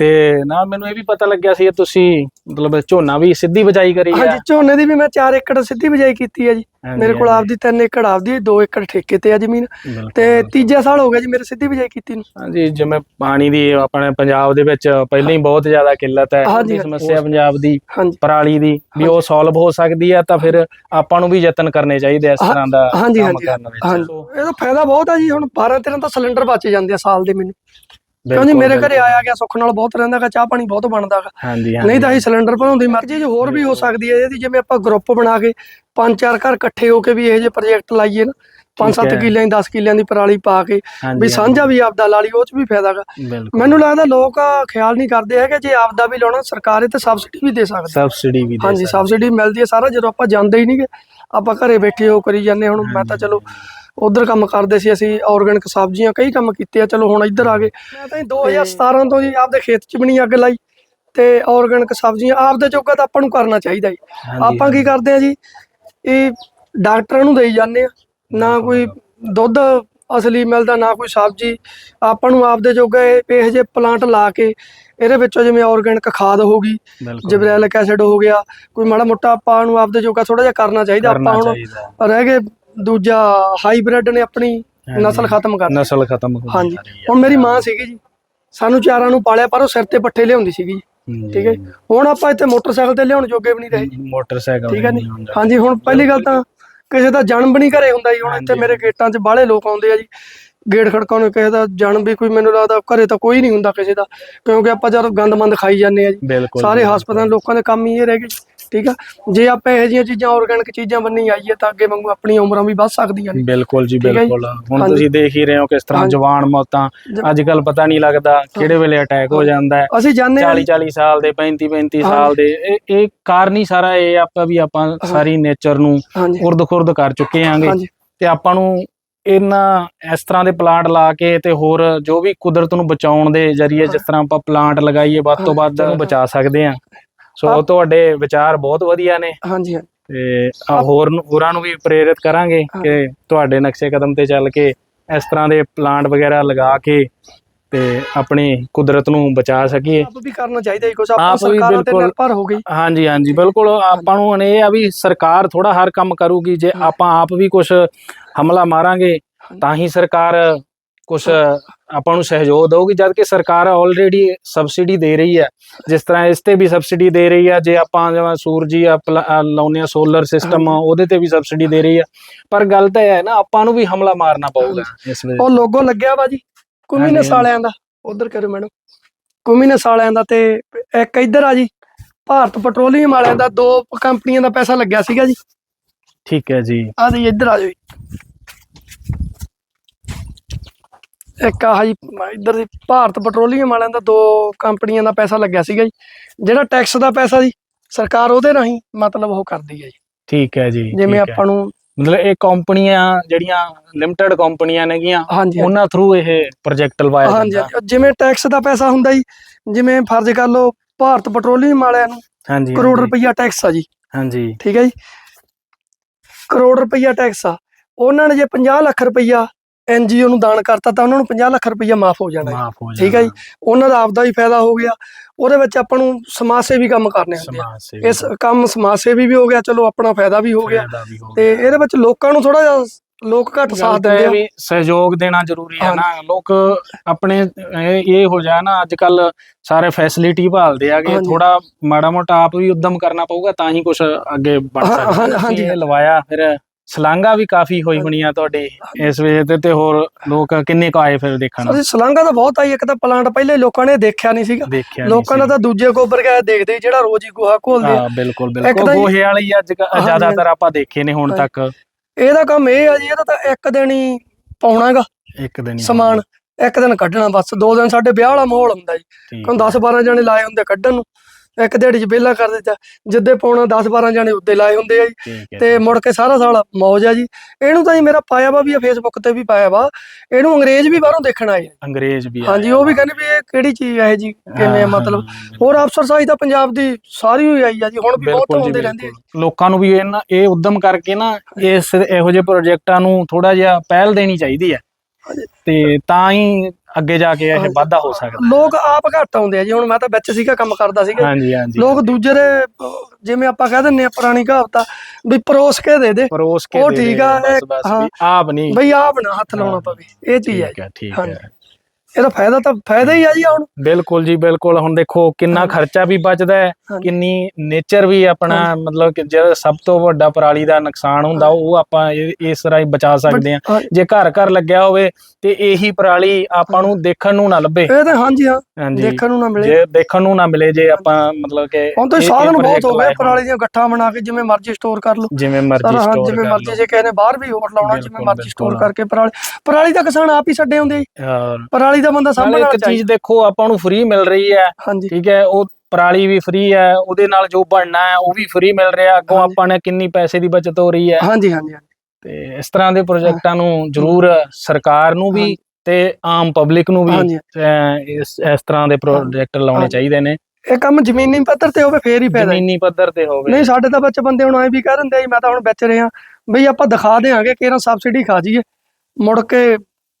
ਤੇ ਨਾ ਮੈਨੂੰ ਇਹ ਵੀ ਪਤਾ ਲੱਗਿਆ ਸੀ ਤੁਸੀਂ ਮਤਲਬ ਝੋਨਾ ਵੀ ਸਿੱਧੀ ਬਜਾਈ ਕਰੀ ਆ। ਹਾਂਜੀ ਝੋਨੇ ਦੀ ਵੀ ਮੈਂ 4 ਏਕੜ ਸਿੱਧੀ ਬਿਜਾਈ ਕੀਤੀ ਹੈ ਜੀ। ਮੇਰੇ ਕੋਲ ਆਪਦੀ 3 ਏਕੜ ਆਪਦੀ 2 ਏਕੜ ਠੇਕੇ ਤੇ ਆ ਜ਼ਮੀਨ। ਤੇ ਤੀਜਾ ਸਾਲ ਹੋ ਗਿਆ ਜੀ ਮੇਰੇ ਸਿੱਧੀ ਬਿਜਾਈ ਕੀਤੀ ਨੂੰ। ਹਾਂਜੀ ਜਿਵੇਂ ਪਾਣੀ ਦੀ ਆਪਣੇ ਪੰਜਾਬ ਦੇ ਵਿੱਚ ਪਹਿਲਾਂ ਹੀ ਬਹੁਤ ਜ਼ਿਆਦਾ ਕਿੱਲਤ ਹੈ ਉਹਦੀ ਸਮੱਸਿਆ ਪੰਜਾਬ ਦੀ ਪਰਾਲੀ ਦੀ ਵੀ ਉਹ ਸੋਲਵ ਹੋ ਸਕਦੀ ਹੈ ਤਾਂ ਫਿਰ ਆਪਾਂ ਨੂੰ ਵੀ ਯਤਨ ਕਰਨੇ ਚਾਹੀਦੇ ਇਸ ਤਰ੍ਹਾਂ ਦਾ ਕੰਮ ਕਰਨ ਵਿੱਚ। ਇਹਦਾ ਫਾਇਦਾ ਬਹੁਤ ਆ ਜੀ ਹੁਣ 12 13 ਤਾਂ ਸਿਲੰਡਰ ਬਚ ਜਾਂਦੇ ਆ ਸਾਲ ਦੇ ਮੈਨੂੰ। ਕਿਉਂ ਜੀ ਬਿਲਕੁਲ, ਮੇਰੇ ਘਰੇ ਆਇਆ ਗਿਆ ਸੁੱਖ ਨਾਲ ਬਹੁਤ ਰਹਿੰਦਾ ਗਾ ਚਾਹ ਪਾਣੀ ਬਹੁਤ ਬਣਦਾ ਗਾ। ਹਾਂਜੀ ਹਾਂਜੀ। ਨਹੀਂ ਤਾਂ ਅਸੀਂ ਸਿਲੰਡਰ ਭਰਾਉਂਦੀ ਮਰਜ਼ੀ ਜੇ ਹੋਰ ਵੀ ਹੋ ਸਕਦੀ ਹੈ ਇਹਦੀ ਜਿਵੇਂ ਆਪਾਂ ਗਰੁੱਪ ਬਣਾ ਕੇ ਪੰਜ ਚਾਰ ਘਰ ਇਕੱਠੇ ਹੋ ਕੇ ਵੀ ਇਹੋ ਜਿਹੇ ਪ੍ਰੋਜੈਕਟ ਲਾਈਏ ਨਾ ਪੰਜ ਸੱਤ। ਕਿੱਲਿਆਂ ਦੀ 10 ਕਿੱਲਿਆਂ ਦੀ ਪਰਾਲੀ ਪਾ ਕੇ ਵੀ ਸਾਂਝਾ ਵੀ ਆਪਦਾ ਲਾ ਲਈ ਉਹ ਚ ਵੀ ਫਾਇਦਾ ਗਾ। ਬਿਲਕੁਲ। ਮੈਨੂੰ ਲੱਗਦਾ ਲੋਕ ਖਿਆਲ ਨਹੀਂ ਕਰਦੇ ਹੈਗੇ ਜੇ ਆਪਦਾ ਵੀ ਲਾਉਣਾ ਸਰਕਾਰ ਇਹ ਤੇ ਸਬਸਿਡੀ ਵੀ ਦੇ ਸਕਦੀ ਸਬਸਿਡੀ ਵੀ ਦੇ ਹਾਂਜੀ ਸਬਸਿਡੀ ਮਿਲਦੀ ਹੈ ਸਾਰਾ ਜਦੋਂ ਆਪਾਂ ਜਾਂਦੇ ਹੀ ਨਹੀਂਗੇ ਆਪਾਂ ਘਰੇ ਬੈਠੇ ਹੋ ਕਰੀ ਜਾਂਦੇ ਹੁਣ ਮੈਂ ਤਾਂ ਚਲੋ ਉਧਰ ਕੰਮ ਕਰਦੇ ਸੀ ਅਸੀਂ ਆਰਗੈਨਿਕ ਸਬਜ਼ੀਆਂ ਕਈ ਕੰਮ ਕੀਤੇ ਆ ਚਲੋ ਹੁਣ ਇੱਧਰ ਆ ਗਏ। ਮੈਂ ਤਾਂ ਜੀ 2017 ਤੋਂ ਜੀ ਆਪਦੇ ਖੇਤ 'ਚ ਵੀ ਨਹੀਂ ਅੱਗ ਲਾਈ ਤੇ ਆਰਗੈਨਿਕ ਸਬਜ਼ੀਆਂ ਆਪਦੇ ਜੋਗਾ ਤਾਂ ਆਪਾਂ ਨੂੰ ਕਰਨਾ ਚਾਹੀਦਾ ਜੀ। ਆਪਾਂ ਕੀ ਕਰਦੇ ਆ ਜੀ ਇਹ ਡਾਕਟਰਾਂ ਨੂੰ ਦੇਈ ਜਾਂਦੇ ਆ। ਨਾ ਕੋਈ ਦੁੱਧ ਅਸਲੀ ਮਿਲਦਾ ਨਾ ਕੋਈ ਸਬਜ਼ੀ। ਆਪਾਂ ਨੂੰ ਆਪਦੇ ਜੋਗਾ ਇਹ ਜਿਹੇ ਪਲਾਂਟ ਲਾ ਕੇ ਇਹਦੇ ਵਿੱਚੋਂ ਜਿਵੇਂ ਆਰਗੈਨਿਕ ਖਾਦ ਹੋ ਗਈ ਜਬਰੈਲਿਕ ਐਸਿਡ ਹੋ ਗਿਆ ਕੋਈ ਮਾੜਾ ਮੋਟਾ ਆਪਾਂ ਨੂੰ ਆਪਦੇ ਜੋਗਾ ਥੋੜਾ ਜਿਹਾ ਕਰਨਾ ਚਾਹੀਦਾ ਆਪਾਂ ਹੁਣ ਰਹਿ ਗਏ ਦੂਜਾ ਹਾਈਬ੍ਰਿਡ ਨੇ ਆਪਣੀ। ਨਸਲ ਖਤਮ ਕਰ ਦਿੱਤੀ। ਨਸਲ ਖਤਮ ਹੋ ਹਾਂਜੀ। ਹੁਣ ਮੇਰੀ ਮਾਂ ਸੀਗੀ ਜੀ। ਸਾਨੂੰ ਚਾਰਾਂ ਨੂੰ ਪਾਲਿਆ ਪਰ ਉਹ ਸਿਰ ਤੇ ਪੱਠੇ ਲਿਆਉਂਦੀ ਸੀਗੀ ਜੀ, ਠੀਕ ਹੈ। ਹੁਣ ਆਪਾਂ ਇੱਥੇ ਮੋਟਰਸਾਈਕਲ ਤੇ ਲਿਆਉਣ ਜੋਗੇ ਵੀ ਨਹੀਂ ਰਹੇ ਮੋਟਰਸਾਈਕਲ ਠੀਕ ਹੈ ਨਹੀਂ। ਹਾਂਜੀ ਹੁਣ ਪਹਿਲੀ ਗੱਲ ਤਾਂ ਕਿਸੇ ਦਾ ਜਨਮ ਵੀ ਨਹੀਂ ਘਰੇ ਹੁੰਦਾ ਜੀ। ਹੁਣ ਇੱਥੇ ਮੇਰੇ ਗੇਟਾਂ 'ਚ ਬਾਹਲੇ ਲੋਕ ਆਉਂਦੇ ਆ ਜੀ। ਗੇਟ ਖੜਕਾਉਣ ਨੂੰ ਕਿਸੇ ਦਾ ਜਨਮ ਵੀ ਕੋਈ ਮੈਨੂੰ ਲੱਗਦਾ ਘਰੇ ਤਾਂ ਕੋਈ ਨਹੀਂ ਹੁੰਦਾ ਕਿਸੇ ਦਾ। ਕਿਉਂਕਿ ਆਪਾਂ ਜਦ ਗੰਦਮੰਦ ਖਾਈ ਜਾਂਦੇ ਆ ਜੀ। ਸਾਰੇ ਹਸਪਤਾਲ ਲੋਕਾਂ ਦੇ ਕੰਮ ਹੀ ਇਹ ਰਹਿ ਗਏ ਠੀਕ ਆ? ਜੇ ਆਪਾਂ ਇਹੋ ਜਿਹੀਆਂ ਚੀਜ਼ਾਂ ਆਰਗੈਨਿਕ ਚੀਜ਼ਾਂ ਬੰਨੀ ਆਈਏ ਤਾਂ ਅੱਗੇ ਵਾਂਗੂ ਆਪਣੀਆਂ ਉਮਰਾਂ ਵੀ ਵੱਧ ਸਕਦੀਆਂ ਨੇ। ਬਿਲਕੁਲ ਜੀ। ਬਿਲਕੁਲ। ਹੁਣ। ਤੁਸੀਂ ਦੇਖ ਹੀ ਰਹੇ ਹੋ ਕਿਸ ਤਰ੍ਹਾਂ। ਜਵਾਨ ਮੌਤਾਂ ਅੱਜ ਕੱਲ ਪਤਾ ਨਹੀਂ ਲੱਗਦਾ ਕਿਹੜੇ ਵੇਲੇ ਅਟੈਕ ਹੋ ਜਾਂਦਾ ਹੈ। ਅਸੀਂ ਜਾਣਦੇ ਹਾਂ। 40 40 ਸਾਲ ਦੇ 35 35 ਸਾਲ ਦੇ। ਇਹ ਇਹ ਕਾਰਨ ਹੀ ਸਾਰਾ ਇਹ ਆਪਾਂ ਵੀ ਆਪਾਂ ਸਾਰੀ ਨੇਚਰ ਨੂੰ ਹਾਂਜੀ। ਉਰਦ ਖੁਰਦ ਕਰ ਚੁੱਕੇ ਆਂਗੇ। ਤੇ ਆਪਾਂ ਨੂੰ ਇਹਨਾਂ ਇਸ ਤਰ੍ਹਾਂ ਦੇ ਪਲਾਂਟ ਲਾ ਕੇ ਤੇ ਹੋਰ ਜੋ ਵੀ ਕੁਦਰਤ ਨੂੰ ਬਚਾਉਣ ਦੇ ਜ਼ਰੀਏ ਜਿਸ ਤਰ੍ਹਾਂ ਆਪਾਂ ਪਲਾਂਟ ਲਗਾਈਏ ਵੱਧ ਤੋਂ ਵੱਧ ਬਚਾ ਸਕਦੇ ਆ ਸੋ ਤੁਹਾਡੇ ਵਿਚਾਰ ਬਹੁਤ ਵਧੀਆ ਨੇ ਹਾਂਜੀ। ਤੇ ਆ ਹੋਰ ਹੋਰਾਂ ਨੂੰ ਵੀ ਪ੍ਰੇਰਿਤ ਕਰਾਂਗੇ ਕਿ ਤੁਹਾਡੇ ਨਕਸ਼ੇ ਕਦਮ ਤੇ ਚੱਲ ਕੇ ਇਸ ਤਰ੍ਹਾਂ ਦੇ ਪਲਾਂਟ ਵਗੈਰਾ ਲਗਾ ਕੇ ਤੇ ਆਪਣੀ ਕੁਦਰਤ ਨੂੰ ਬਚਾ ਸਕੀਏ ਆਪ ਵੀ ਕਰਨਾ ਚਾਹੀਦਾ ਜੀ ਕੁਝ ਆਪਾਂ ਸਰਕਾਰਾਂ ਤੇ। ਨਿਰਭਰ ਹੋ ਗਈ ਹਾਂਜੀ ਹਾਂਜੀ ਬਿਲਕੁਲ ਆਪਾਂ ਨੂੰ ਇਹ ਆ ਵੀ ਸਰਕਾਰ ਥੋੜਾ ਹਰ ਕੰਮ ਕਰੂਗੀ ਜੇ ਆਪਾਂ ਆਪ ਵੀ ਕੁਝ ਹਮਲਾ ਮਾਰਾਂਗੇ ਤਾਂ ਹੀ ਸਰਕਾਰ ਕੁਝ ਆਪਾਂ ਨੂੰ ਸਹਿਯੋਗ ਦੇਊਗੀ ਜਦ ਕਿ ਸਰਕਾਰ ਆਲਰੇਡੀ ਸਬਸਿਡੀ ਦੇ ਰਹੀ ਹੈ। ਜਿਸ ਤਰ੍ਹਾਂ ਇਸ ਤੇ ਵੀ ਸਬਸਿਡੀ ਦੇ ਰਹੀ ਹੈ ਜੇ ਆਪਾਂ ਜਿਵੇਂ ਸੂਰਜੀ ਲਾਉਂਦੇ ਆ ਸੋਲਰ ਸਿਸਟਮ ਉਹਦੇ ਤੇ ਵੀ ਸਬਸਿਡੀ ਦੇ ਰਹੀ ਹੈ। ਪਰ ਗੱਲ ਤਾਂ ਇਹ ਹੈ ਨਾ ਆਪਾਂ ਨੂੰ ਵੀ ਹਮਲਾ ਮਾਰਨਾ ਪਊਗਾ। ਇਸ ਉਹ ਲੋਗੋ ਲੱਗਿਆ ਵਾ ਜੀ ਕੁਮੀਨਸ। ਵਾਲਿਆਂ ਦਾ। ਉਧਰ ਕਰੋ ਮੈਡਮ। ਕੁਮੀਨਸ ਵਾਲਿਆਂ ਦਾ ਤੇ ਇੱਕ ਇੱਧਰ ਆ ਜੀ ਭਾਰਤ ਪੈਟਰੋਲੀਅਮ ਵਾਲਿਆਂ ਦਾ ਦੋ ਕੰਪਨੀਆਂ ਦਾ ਪੈਸਾ ਲੱਗਿਆ ਸੀਗਾ ਜੀ। ਠੀਕ ਹੈ ਜੀ। ਆ ਜੀ ਇੱਧਰ ਆ ਜਾਓ ਜੀ ਇੱਕ ਆ ਜੀ ਇੱਧਰ ਦੀ ਭਾਰਤ ਪੈਟਰੋਲੀਅਮ ਵਾਲਿਆਂ ਦਾ ਦੋ ਕੰਪਨੀਆਂ ਦਾ ਪੈਸਾ ਲੱਗਿਆ ਸੀਗਾ ਜੀ। ਜਿਹੜਾ ਟੈਕਸ ਦਾ ਪੈਸਾ ਜੀ ਸਰਕਾਰ ਉਹਦੇ ਰਾਹੀਂ ਮਤਲਬ ਉਹ ਕਰਦੀ ਹੈ ਜੀ। ਠੀਕ ਹੈ ਜੀ ਜਿਵੇਂ। ਆਪਾਂ ਨੂੰ ਮਤਲਬ ਇਹ ਕੰਪਨੀਆਂ ਜਿਹੜੀਆਂ ਲਿਮਟਿਡ ਕੰਪਨੀਆਂ ਨੇਗੀਆਂ ਉਹਨਾਂ ਥਰੂ ਇਹ ਪ੍ਰੋਜੈਕਟ ਲਵਾਇਆ ਜਾਂਦਾ। ਹਾਂਜੀ। ਜਿਵੇਂ ਟੈਕਸ ਦਾ ਪੈਸਾ ਹੁੰਦਾ ਜੀ ਜਿਵੇਂ ਫਰਜ਼ ਕਰ ਲਓ ਭਾਰਤ ਪੈਟਰੋਲੀਅਮ ਵਾਲਿਆਂ ਨੂੰ ਹਾਂਜੀ ਕਰੋੜ ਰੁਪਈਆ ਟੈਕਸ ਆ ਜੀ। ਹਾਂਜੀ। ਠੀਕ ਹੈ ਜੀ? ਕਰੋੜ ਰੁਪਈਆ ਟੈਕਸ ਆ। ਉਹਨਾਂ ਨੇ ਜੇ 50 ਲੱਖ ਰੁਪਈਆ ਐਨਜੀਓ ਨੂੰ ਦਾਨ ਕਰਤਾ ਤਾਂ ਉਹਨਾਂ ਨੂੰ 50 ਲੱਖ ਰੁਪਈਆ ਮਾਫ ਹੋ ਜਾਣਾ। ਮਾਫ ਹੋ ਠੀਕ ਹੈ ਜੀ? ਉਹਨਾਂ ਦਾ ਆਪਦਾ ਹੀ ਫਾਇਦਾ ਹੋ ਗਿਆ। ਉਹਦੇ ਵਿੱਚ ਆਪਾਂ ਨੂੰ ਸਮਾਜ ਸੇਵੀ ਕੰਮ ਕਰਨੇ ਹੁੰਦੇ ਆ। ਇਸ ਕੰਮ ਸਮਾਜ ਸੇਵੀ ਵੀ ਹੋ ਗਿਆ ਚਲੋ ਆਪਣਾ ਫਾਇਦਾ ਵੀ ਹੋ ਗਿਆ। ਤੇ ਇਹਦੇ ਵਿੱਚ ਲੋਕਾਂ ਨੂੰ ਥੋੜਾ ਜਿਹਾ ਲੋਕ ਘੱਟ ਸਾਥ ਦਿੰਦੇ ਆ। ਵੀ ਸਹਿਯੋਗ ਦੇਣਾ ਜ਼ਰੂਰੀ ਹੈ ਨਾ। ਲੋਕ ਆਪਣੇ ਇਹ ਹੋ ਜਾ ਨਾ ਅੱਜ ਕੱਲ ਸਾਰੇ ਫੈਸਿਲਿਟੀ ਭਾਲਦੇ ਆ ਕਿ ਹਾਂਜੀ। ਥੋੜਾ ਮਾੜਾ ਮੋਟਾ ਆਪ ਵੀ ਉਦਮ ਕਰਨਾ ਪਊਗਾ ਤਾਂ ਹੀ ਕੁਝ ਅੱਗੇ ਵੱਧ ਹਾਂ, ਸਕਦਾ। ਹਾਂਜੀ। ਲਵਾਇਆ ਫਿਰ ਸਲਾਂਗਾ ਵੀ ਕਾਫੀ ਹੋਈ ਹੋਣੀ ਆ ਤੁਹਾਡੀ ਇਸ ਵੇਲੇ ਤੇ ਤੇ ਹੋਰ ਲੋਕ ਕਿੰਨੇ ਕੁ ਆਏ ਫਿਰ ਦੇਖਣ? ਅਸੀਂ ਸਲਾਂਗਾ ਤਾਂ ਬਹੁਤ ਆਈ ਇੱਕ ਤਾਂ ਪਲਾਂਟ ਪਹਿਲੇ ਲੋਕਾਂ ਨੇ ਦੇਖਿਆ ਨਹੀਂ ਸੀਗਾ। ਲੋਕਾਂ ਨੇ ਤਾਂ ਦੂਜੇ ਗੋਬਰ ਗਾਇ ਦੇਖਦੇ ਜਿਹੜਾ ਰੋਜ਼ ਹੀ ਗੋਹਾ ਘੋਲਦੇ ਆ। ਹਾਂ ਬਿਲਕੁਲ ਬਿਲਕੁਲ। ਗੋਹੇ ਵਾਲੀ ਅੱਜ ਜ਼ਿਆਦਾਤਰ ਆਪਾਂ ਦੇਖੇ ਨੇ ਹੁਣ। ਤੱਕ। ਇਹਦਾ ਕੰਮ ਇਹ ਆ ਜੀ ਇਹਦਾ ਤਾਂ ਇੱਕ ਦਿਨ ਹੀ ਪਾਉਣਾਗਾ। ਇੱਕ ਦਿਨ ਹੀ ਸਮਾਨ ਇੱਕ ਦਿਨ ਕੱਢਣਾ ਬਸ ਦੋ ਦਿਨ ਸਾਡੇ ਵਿਆਹ ਵਾਲਾ ਮਾਹੌਲ ਹੁੰਦਾ ਜੀ। ਹੁਣ 10 12 ਜਣੇ ਲਾਏ ਹੁੰਦੇ ਕੱਢਣ ਨੂੰ। ਇੱਕ ਦਿਹਾੜੀ 'ਚ ਵਿਹਲਾ ਕਰ ਦਿੱਤਾ। ਜਿੱਦੇ ਪਾਉਣਾ 10 12 ਜਣੇ ਉੱਦੇ ਲਾਏ ਹੁੰਦੇ ਆ ਜੀ। ਠੀਕ ਹੈ ਤੇ ਮੁੜ ਕੇ ਸਾਰਾ ਸਾਲ ਮੌਜ ਆ ਜੀ। ਇਹਨੂੰ ਤਾਂ ਜੀ ਮੇਰਾ ਪਾਇਆ ਵਾ ਵੀ ਫੇਸਬੁੱਕ ਤੇ ਵੀ ਪਾਇਆ ਵਾ। ਇਹਨੂੰ ਅੰਗਰੇਜ਼ ਵੀ ਬਾਹਰੋਂ ਦੇਖਣ ਆਏ ਆ। ਅੰਗਰੇਜ਼ ਵੀ ਹਾਂਜੀ ਉਹ ਵੀ ਆ। ਕਹਿੰਦੇ ਵੀ ਇਹ ਕਿਹੜੀ ਚੀਜ਼ ਹੈ ਜੀ ਕਿਵੇਂ ਆ ਮਤਲਬ। ਹੋਰ ਅਫਸਰਸਾਈ ਤਾਂ ਪੰਜਾਬ ਦੀ ਸਾਰੀ ਹੋਈ ਆਈ ਆ ਜੀ। ਹੁਣ ਵੀ ਬਹੁਤ ਆਉਂਦੇ ਰਹਿੰਦੇ ਆ। ਲੋਕਾਂ ਨੂੰ ਵੀ ਇਹ ਨਾ ਇਹ ਉਦਮ ਕਰਕੇ ਨਾ ਇਸ ਇਹੋ ਜਿਹੇ ਪ੍ਰੋਜੈਕਟਾਂ ਨੂੰ ਥੋੜਾ ਜਿਹਾ ਪਹਿਲ ਦੇਣੀ ਚਾਹੀਦੀ ਹੈ। ਤੇ ਤਾਂ ਹੀ ਅੱਗੇ ਜਾ ਕੇ ਇਹ। ਵਾਧਾ ਹੋ ਸਕਦਾ ਲੋਕ ਆਪ ਘੱਟ ਆਉਂਦੇ ਆ ਜੀ ਹੁਣ ਮੈਂ ਤਾਂ ਵਿੱਚ ਸੀਗਾ ਕੰਮ ਕਰਦਾ ਸੀਗਾ ਹਾਂਜੀ ਹਾਂਜੀ ਲੋਕ ਦੂਜੇ ਦੇ ਅਹ, ਜਿਵੇਂ ਆਪਾਂ ਕਹਿ ਦਿੰਨੇ ਆ ਪੁਰਾਣੀ ਕਹਾਵਤ ਆ ਵੀ ਪਰੋਸ ਕੇ ਦੇ ਦੇ ਪਰੋਸ ਕੇ ਉਹ ਦੇ ਠੀਕ ਦੇ ਆ, ਬਸ ਹਾਂ। ਆਪ ਨਹੀਂ ਬਈ ਆਪ ਨਾ ਹੱਥ ਲਾਉਣਾ। ਪਵੇ ਇਹ ਚੀਜ਼ ਹੈ ਠੀਕ ਹੈ ਠੀਕ। ਹੈ ਇਹਦਾ ਫਾਇਦਾ ਤਾਂ ਫਾਇਦਾ ਹੀ ਆ ਜੀ ਹੁਣ। ਬਿਲਕੁਲ ਜੀ ਬਿਲਕੁਲ। ਹੁਣ ਦੇਖੋ ਕਿੰਨਾ। ਖਰਚਾ ਵੀ ਬਚਦਾ ਹੈ। ਕਿੰਨੀ ਨੇਚਰ ਵੀ ਆਪਣਾ ਮਤਲਬ ਕਿ ਜਿਹੜਾ ਸਭ ਤੋਂ ਵੱਡਾ ਪਰਾਲੀ ਦਾ ਨੁਕਸਾਨ ਹੁੰਦਾ ਉਹ ਆਪਾਂ ਇਸ ਤਰ੍ਹਾਂ ਹੀ ਬਚਾ ਸਕਦੇ ਹਾਂ, ਜੇ ਘਰ ਘਰ ਲੱਗਿਆ ਹੋਵੇ ਤੇ ਇਹੀ ਪਰਾਲੀ ਆਪਾਂ ਨੂੰ ਦੇਖਣ ਨੂੰ ਨਾ ਲੱਭੇ। ਇਹ ਤਾਂ ਹਾਂਜੀ ਹਾਂ। ਦੇਖਣ ਨੂੰ ਨਾ ਮਿਲੇ। ਜੇ ਦੇਖਣ ਨੂੰ ਨਾ ਮਿਲੇ ਜੇ ਆਪਾਂ ਮਤਲਬ ਕਿ ਹੁਣ ਤਾਂ ਸਾਧਨ ਬਹੁਤ ਹੋ ਗਏ ਪਰਾਲੀ ਦੀਆਂ ਗੱਠਾਂ ਬਣਾ ਕੇ ਜਿਵੇਂ ਮਰਜ਼ੀ ਸਟੋਰ ਕਰ ਲਓ। ਜਿਵੇਂ ਮਰਜ਼ੀ ਸਟੋਰ ਜਿਵੇਂ ਕਰ ਮਰਜ਼ੀ ਜੇ ਨੇ ਬਾਹਰ ਵੀ ਹੋਰ ਲਾਉਣਾ ਜਿਵੇਂ ਮਰਜ਼ੀ ਸਟੋਰ। ਕਰਕੇ ਪਰਾਲੀ ਪਰਾਲੀ ਤਾਂ ਕਿਸਾਨ ਆਪ ਹੀ ਛੱਡੇ ਹੁੰਦੇ। ਲਓ ਪਰਾਲੀ ਦਾ ਬੰਦਾ ਸਾਹਮਣੇ ਇੱਕ ਚੀਜ਼ ਦੇਖੋ ਆਪਾਂ ਨੂੰ ਫ੍ਰੀ ਮਿਲ ਰਹੀ ਹੈ। ਠੀਕ ਹੈ ਉਹ ਪਰਾਲੀ ਵੀ ਫ੍ਰੀ ਹੈ ਉਹਦੇ ਨਾਲ ਜੋ ਬਣਨਾ ਹੈ ਉਹ ਵੀ ਫ੍ਰੀ ਮਿਲ ਰਿਹਾ। ਅੱਗੋਂ। ਆਪਾਂ ਨੇ ਕਿੰਨੀ ਪੈਸੇ ਦੀ ਬਚਤ ਹੋ ਰਹੀ ਹੈ। ਹਾਂਜੀ ਹਾਂਜੀ। ਤੇ ਇਸ ਤਰ੍ਹਾਂ ਦੇ ਪ੍ਰੋਜੈਕਟਾਂ ਨੂੰ ਜ਼ਰੂਰ ਸਰਕਾਰ ਨੂੰ ਵੀ। ਤੇ ਆਮ ਪਬਲਿਕ ਨੂੰ ਵੀ ਇਸ ਇਸ ਤਰ੍ਹਾਂ ਦੇ ਪ੍ਰੋਜੈਕਟ ਲਾਉਣੇ। ਚਾਹੀਦੇ ਨੇ। ਇਹ ਕੰਮ ਜ਼ਮੀਨੀ ਪੱਧਰ ਤੇ ਹੋਵੇ ਫੇਰ ਹੀ ਫਾਇਦਾ। ਜ਼ਮੀਨੀ ਪੱਧਰ ਤੇ ਹੋਵੇ। ਨਹੀਂ ਸਾਡੇ ਤਾਂ ਬੱਚੇ ਬੰਦੇ ਹੁਣ ਐ ਵੀ ਕਹਿ ਦਿੰਦੇ ਆ ਜੀ ਮੈਂ ਤਾਂ ਹੁਣ ਵਿੱਚ ਰਿਹਾ। ਬਈ ਆਪਾਂ ਦਿਖਾ ਦੇਾਂਗੇ ਕਿ ਇਹਨਾਂ ਸਬਸਿਡੀ ਖਾ ਜੀਏ ਮੁੜ ਕੇ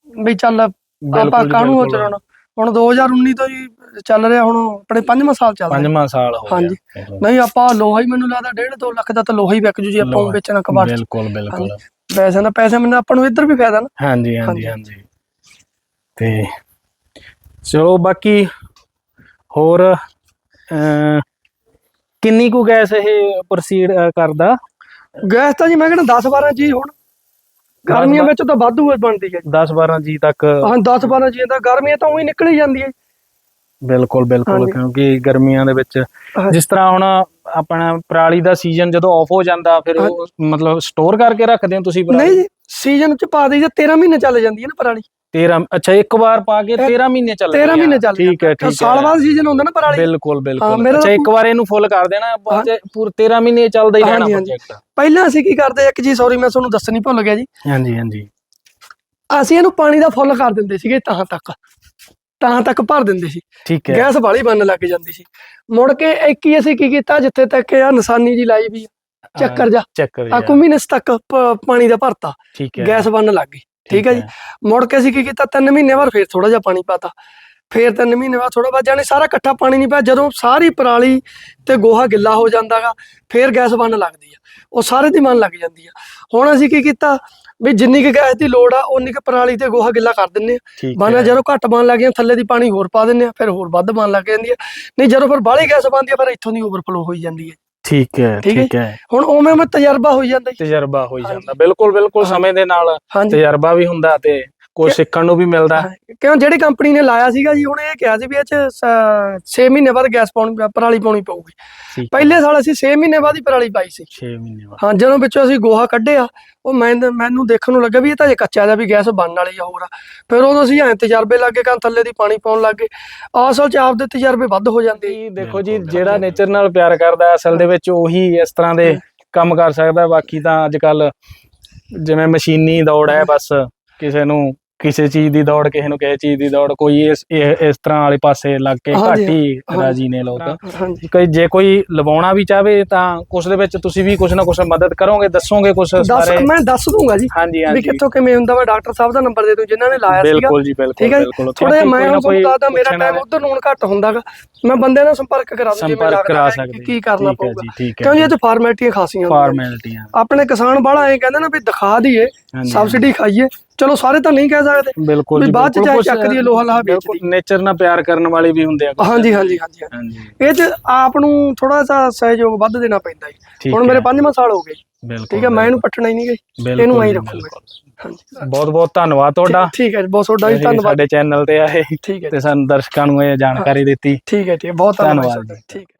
ਵੀ ਚੱਲ ਆਪਾਂ ਬਿਲਕੁਲ ਕਾਹਨੂੰ ਉਹ ਬਿਲਕੁਲ। ਚਲਾਉਣਾ? ਹੁਣ 2019 ਤੋਂ ਜੀ ਚੱਲ ਰਿਹਾ ਹੁਣ ਆਪਣੇ ਪੰਜਵਾਂ ਸਾਲ ਚੱਲ ਰਿਹਾ। ਪੰਜਵਾਂ ਸਾਲ ਹੋ ਹਾਂਜੀ। ਗਿਆ ਨਹੀਂ ਆਪਾਂ ਲੋਹਾ ਹੀ ਮੈਨੂੰ ਲੱਗਦਾ 1.5 2 ਲੱਖ ਦਾ ਤਾਂ ਲੋਹਾ ਹੀ ਵਿਕ ਜੂ ਜੀ ਆਪਾਂ ਲੋਹਾ। ਵੇਚਣਾ ਕਬਾੜ ਚ। ਬਿਲਕੁਲ ਬਿਲਕੁਲ। ਪੈਸੇ ਨਾਲ ਪੈਸੇ ਮੈਨੂੰ ਆਪਾਂ ਨੂੰ ਇੱਧਰ ਵੀ ਫਾਇਦਾ ਨਾ। ਹਾਂਜੀ ਹਾਂਜੀ ਹਾਂਜੀ। ਤੇ ਚਲੋ ਬਾਕੀ ਹੋਰ ਅਹ, ਕਿੰਨੀ ਕੁ ਗੈਸ ਇਹ ਪ੍ਰੋਸੀਡ ਕਰਦਾ? ਗੈਸ ਤਾਂ ਜੀ ਮੈਂ ਕਹਿੰਦਾ 10 12 ਜੀ ਹੁਣ। ਗਰਮੀਆਂ ਵਿੱਚ ਤਾਂ ਵਾਧੂ ਬਣਦੀ ਹੈ 10 12 ਜੀ ਤੱਕ ਹਾਂ 10 12 ਜੀ ਤਾਂ ਗਰਮੀਆਂ ਤਾਂ ਉਹੀ ਨਿਕਲ ਹੀ ਜਾਂਦੀ ਹੈ ਬਿਲਕੁਲ ਬਿਲਕੁਲ। ਕਿਉਂਕਿ ਗਰਮੀਆਂ ਦੇ ਵਿੱਚ। ਜਿਸ ਤਰ੍ਹਾਂ ਹੁਣ ਆਪਣਾ ਪਰਾਲੀ ਦਾ ਸੀਜ਼ਨ ਜਦੋਂ ਆਫ ਹੋ ਜਾਂਦਾ ਫਿਰ ਉਹ ਮਤਲਬ ਸਟੋਰ ਕਰਕੇ ਰੱਖਦੇ ਹੋ ਤੁਸੀਂ ਪਰਾਲੀ ਨਹੀਂ ਜੀ ਸੀਜ਼ਨ ਚ ਪਾ ਦੇਈ 13 ਮਹੀਨੇ ਚੱਲ ਜਾਂਦੀ ਹੈ ਨਾ ਪਰਾਲੀ। 13 ਅੱਛਾ ਇੱਕ ਵਾਰ ਪਾ ਕੇ 13 ਮਹੀਨੇ ਚੱਲ 13 ਮਹੀਨੇ ਚੱਲ ਠੀਕ ਹੈ ਠੀਕ ਹੈ। ਸਾਲ ਬਾਅਦ ਸੀਜ਼ਨ ਹੁੰਦਾ ਨਾ ਪਰਾਲੀ। ਬਿਲਕੁਲ ਬਿਲਕੁਲ। ਅੱਛਾ ਇੱਕ ਵਾਰ ਇਹਨੂੰ ਫੁੱਲ ਕਰ ਦੇਣਾ ਪੂਰੇ 13 ਮਹੀਨੇ ਚੱਲਦਾ ਹੀ ਰਹਿਣਾ। ਪ੍ਰੋਜੈਕਟ ਪਹਿਲਾਂ ਅਸੀਂ ਕੀ ਕਰਦੇ ਇੱਕ ਜੀ ਸੌਰੀ ਮੈਂ ਤੁਹਾਨੂੰ ਦੱਸਣੀ ਭੁੱਲ ਗਿਆ ਜੀ। ਹਾਂਜੀ ਹਾਂਜੀ। ਅਸੀਂ ਇਹਨੂੰ ਪਾਣੀ ਦਾ ਫੁੱਲ ਕਰ ਦਿੰਦੇ ਸੀਗੇ ਤਾਂ ਤੱਕ। ਤਾਂ ਤੱਕ ਭਰ ਦਿੰਦੇ ਸੀ। ਠੀਕ ਹੈ। ਗੈਸ ਵਾਲੀ ਬੰਨ ਲੱਗ ਜਾਂਦੀ ਸੀ। ਮੁੜ ਕੇ ਇੱਕ ਹੀ ਅਸੀਂ ਕੀ ਕੀਤਾ ਜਿੱਥੇ ਤੱਕ ਇਹ ਨਿਸ਼ਾਨੀ ਜੀ ਲਾਈ ਵੀ ਆ, ਚੱਕਰ ਜਾ। ਚੱਕਰ ਆ ਕੁਮੀਨਸ ਤੱਕ ਪ- ਪਾਣੀ ਦਾ ਭਰਤਾ। ਠੀਕ ਹੈ। ਗੈਸ ਬੰਨ ਲੱਗ ਗਈ। ਠੀਕ ਹੈ ਜੀ। ਮੁੜ ਕੇ ਅਸੀਂ ਕੀ ਕੀਤਾ? ਤਿੰਨ ਮਹੀਨੇ ਬਾਅਦ ਫੇਰ ਥੋੜਾ ਜਿਹਾ ਪਾਣੀ ਪਾਤਾ। ਫੇਰ ਤਿੰਨ ਮਹੀਨੇ ਬਾਅਦ ਥੋੜਾ ਬਾਅਦ ਜਾਨੀ ਸਾਰਾ ਇਕੱਠਾ ਪਾਣੀ ਨਹੀਂ ਪਿਆ। ਜਦੋਂ ਸਾਰੀ ਪਰਾਲੀ ਤੇ ਗੋਹਾ ਗਿੱਲਾ ਹੋ ਜਾਂਦਾਗਾ ਫੇਰ ਗੈਸ ਬੰਨ ਲੱਗਦੀ ਆ। ਉਹ ਸਾਰੇ ਦੀ ਮਨ ਲੱਗ ਜਾਂਦੀ ਆ। ਹੁਣ ਅਸੀਂ ਕੀ ਕੀਤਾ? ਵੀ ਜਿੰਨੀ ਕੁ ਗੈਸ ਦੀ ਲੋੜ ਆ ਉਨੀ ਕੁ ਪਰਾਲੀ ਤੇ ਗੋਹਾ ਗਿੱਲਾ ਕਰ ਦਿੰਨੇ ਆ। ਬਾਨਾ ਜਦੋਂ ਘੱਟ ਬਣ ਲੱਗ ਗਿਆ ਥੱਲੇ ਦੀ ਪਾਣੀ ਹੋਰ ਪਾ ਦਿੰਨੇ ਆ ਫਿਰ ਹੋਰ ਵੱਧ ਬਣ ਲੱਗ ਜਾਂਦੀ ਆ। ਨਹੀਂ ਜਦੋਂ ਫਿਰ ਬਾਹਲੀ ਗੈਸ ਬਣਦੀ ਆ ਫਿਰ ਇੱਥੋਂ ਦੀ ਓਵਰਫਲੋ ਹੋਈ ਜਾਂਦੀ ਹੈ ਠੀਕ ਹੈ ਠੀਕ ਹੈ। ਠੀਕ ਹੈ ਹੁਣ ਉਵੇਂ ਮੈਂ ਤਜਰਬਾ ਹੋਈ ਜਾਂਦਾ ਜੀ ਤਜਰਬਾ ਹੋਈ ਹਾਂਜੀ। ਜਾਂਦਾ ਬਿਲਕੁਲ ਬਿਲਕੁਲ। ਸਮੇਂ ਦੇ ਨਾਲ ਹਾਂਜੀ ਤਜਰਬਾ ਵੀ ਹੁੰਦਾ ਤੇ ਕੁਝ ਸਿੱਖਣ ਨੂੰ ਵੀ ਮਿਲਦਾ। ਹਾਂ, ਕਿਉਂ ਜਿਹੜੀ ਕੰਪਨੀ ਨੇ ਲਾਇਆ ਸੀਗਾ ਜੀ ਹੁਣ ਇਹ ਕਿਹਾ ਸੀ ਵੀ ਇਹ ਚ 6 ਮਹੀਨੇ ਬਾਅਦ ਗੈਸ ਪਾਉਣੀ ਪਰਾਲੀ ਪਾਉਣੀ ਪਊਗੀ। ਪਹਿਲੇ ਸਾਲ ਅਸੀਂ 6 ਮਹੀਨੇ ਬਾਅਦ ਹੀ ਪਰਾਲੀ ਪਾਈ ਸੀ। 6 ਮਹੀਨੇ ਬਾਅਦ। ਹਾਂ ਜਦੋਂ ਵਿੱਚੋਂ ਅਸੀਂ ਗੋਹਾ ਕੱਢਿਆ ਉਹ ਮੈਂ ਮੈਨੂੰ ਦੇਖਣ ਨੂੰ ਲੱਗਾ ਵੀ ਇਹ ਤਾਂ ਜੇ ਕੱਚਾ ਜਿਹਾ ਵੀ ਗੈਸ ਬਣਨ ਵਾਲੀ ਆ ਹੋਰ ਆ। ਫਿਰ ਉਦੋਂ ਅਸੀਂ ਐਂ ਤਜਰਬੇ ਲੱਗੇ ਕਾਂ ਥੱਲੇ ਦੀ ਪਾਣੀ ਪਾਉਣ ਲੱਗੇ ਅਸਲ ਚ ਆਪਦੇ ਤਜਰਬੇ ਵੱਧ ਹੋ ਜਾਂਦੇ ਜੀ ਦੇਖੋ ਜੀ। ਜਿਹੜਾ ਨੇਚਰ ਨਾਲ ਪਿਆਰ ਕਰਦਾ ਅਸਲ ਦੇ ਵਿੱਚ ਉਹੀ ਇਸ ਤਰ੍ਹਾਂ ਦੇ ਕੰਮ ਕਰ ਸਕਦਾ। ਹੈ। ਬਾਕੀ ਤਾਂ ਅੱਜ ਕੱਲ ਜਿਵੇਂ ਮਸ਼ੀਨੀ ਦੌੜ ਹੈ ਬਸ ਕਿਸੇ ਨੂੰ ਕਿਸੇ ਚੀਜ਼ ਦੀ ਦੌੜ ਕਿਸੇ ਨੂੰ ਕਿਸੇ ਚੀਜ਼ ਦੀ ਦੌੜ ਕੋਈ ਇਸ ਇਹ- ਇਸ ਤਰ੍ਹਾਂ ਵਾਲੇ ਪਾਸੇ ਲੱਗ ਕੇ ਘੱਟ ਹਾਂਜੀ, ਹੀ ਹਾਂਜੀ। ਰਾਜੀ ਨੇ ਲੋਕ। ਹਾਂਜੀ। ਕੋਈ ਜੇ ਕੋਈ ਲਵਾਉਣਾ ਵੀ ਚਾਹਵੇ ਤਾਂ ਕੁਛ ਦੇ ਵਿੱਚ ਤੁਸੀਂ ਵੀ ਕੁਛ ਨਾ ਕੁਛ ਮਦਦ ਕਰੋਗੇ ਦੱਸੋਗੇ ਕੁਛ ਦੱਸ ਸਾਰੇ ਮੈਂ ਦੱਸ ਦੂੰਗਾ ਜੀ ਹਾਂਜੀ ਵੀ ਹਾਂਜੀ। ਕਿੱਥੋਂ ਕਿਵੇਂ ਹੁੰਦਾ ਮੈਂ ਡਾਕਟਰ ਸਾਹਿਬ ਦਾ ਨੰਬਰ ਦੇ ਦੂੰ ਜਿਨ੍ਹਾਂ ਨੇ ਲਾਇਆ ਸੀਗਾ। ਬਿਲਕੁਲ ਜੀ ਬਿਲਕੁਲ ਠੀਕ ਹੈ। ਬਿਲਕੁਲ। ਥੋੜੇ ਮੈਂ ਹੁਣ ਤੁਹਾਨੂੰ ਦੱਸਦਾ ਮੇਰਾ ਟਾਈਮ ਉਧਰ ਨੂੰ ਘੱਟ ਹੁੰਦਾਗਾ। ਮੈਂ ਬੰਦੇ ਨਾਲ ਸੰਪਰਕ ਕਰਾ ਦੂੰ ਜਿਵੇਂ ਸੰਪਰਕ ਲੱਗਦਾ ਕਰਾ ਹੈ ਸਕਦੇ ਕਿ ਕੀ ਕਰਨਾ ਠੀਕ ਹੈ ਪਊਗਾ। ਜੀ ਠੀਕ ਹੈ ਕਿਉਂ ਜੀ। ਇਹ ਤੇ ਫਾਰਮੈਲਿਟੀਆਂ ਖਾਸੀਆਂ ਹੁੰਦੀਆਂ। ਫਾਰਮੈਲਿਟੀਆਂ। ਆਪਣੇ ਕਿਸਾਨ ਬਾਹਲਾ ਐ ਕਹਿੰਦੇ ਨਾ ਵੀ ਦਿਖਾ ਦਈਏ ਸਬਸਿਡੀ ਖਾਈਏ। ਚਲੋ ਸਾਰੇ ਤਾਂ ਨਹੀਂ ਕਹਿ ਸਕਦੇ। ਬਿਲਕੁਲ ਵੀ ਜੀ, ਬਾਅਦ ਚ ਚਾਹੇ ਕੁਛ ਚੱਕ ਦੀਏ ਲੋਹਾ ਲਾਹਾ ਵੇਚ ਬਿਲਕੁਲ ਨੇਚਰ ਨਾਲ ਪਿਆਰ ਕਰਨ ਵਾਲੇ ਵੀ ਹੁੰਦੇ ਆ। ਹਾਂਜੀ ਹਾਂਜੀ ਹਾਂਜੀ ਇਹ ਚ ਆਪ ਨੂੰ ਥੋੜਾ ਜਿਹਾ ਸਹਿਯੋਗ ਵੱਧ ਦੇਣਾ ਪੈਂਦਾ ਹੈ ਠੀਕ ਹੁਣ ਹੈ, ਮੇਰੇ 5ਵਾਂ ਸਾਲ ਹੋ ਗਏ ਠੀਕ ਹੈ ਮੈਂ ਇਹਨੂੰ ਪੱਟਣਾ ਹੀ ਨਹੀਂ ਗਈ ਇਹਨੂੰ ਐਂ ਜੀ, ਰੱਖੂੰਗਾ। ਬਹੁਤ ਬਹੁਤ ਧੰਨਵਾਦ ਤੁਹਾਡਾ। ਠੀਕ ਹੈ ਜੀ, ਬਹੁਤ ਤੁਹਾਡਾ ਵੀ ਧੰਨਵਾਦ ਸਾਡੇ ਚੈਨਲ ਤੇ ਆਏ। ਹੈ ਤੇ ਸਾਨੂੰ ਦਰਸ਼ਕਾਂ ਨੂੰ ਇਹ ਜਾਣਕਾਰੀ ਦਿੱਤੀ। ਠੀਕ ਹੈ ਹੈ ਬਹੁਤ ਧੰਨਵਾਦ। ਠੀਕ ਹੈ।